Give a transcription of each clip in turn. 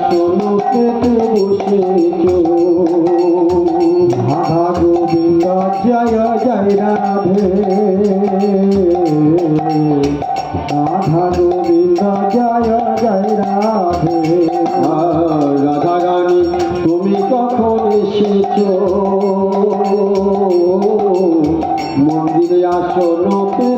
তনুতে বসেছো রাধা গোবিন্দ জয় জয় রাধে রাধা গোবিন্দ জয় জয় রাধে রাধা রানী তুমি কখন এসেছ মন্দিরে আসো নতুন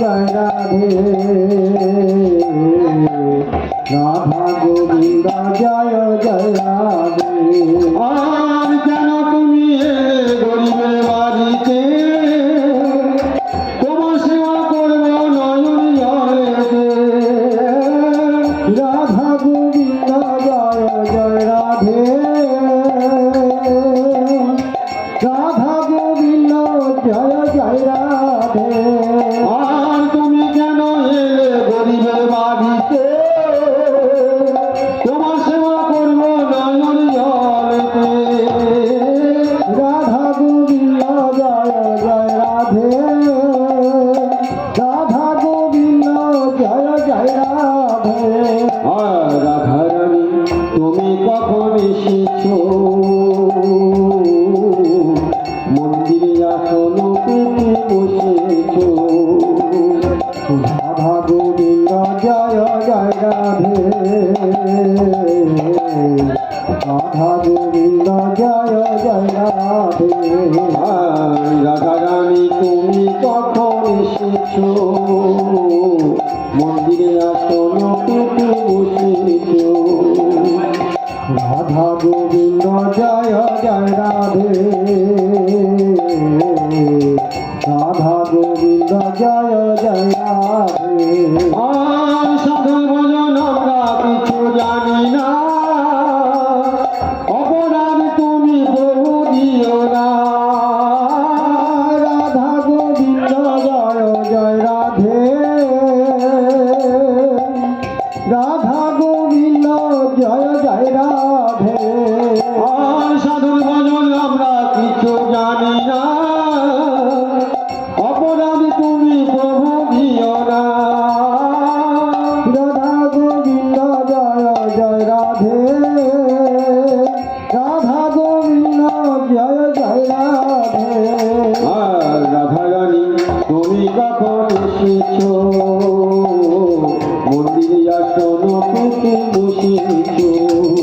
জয় রাধে। রাধা গোবিন্দ জয় রাধা গোবিন্দ, জয় জয় রাধে রাধা রানী তুমি কখন এসেছ মন্দিরে আসন পেতে বসেছ রাধা গোবিন্দ জয় জয় রাধে রাধা গোবিন্দ জয় জয় রাধে। তুমি কখন এসেছ?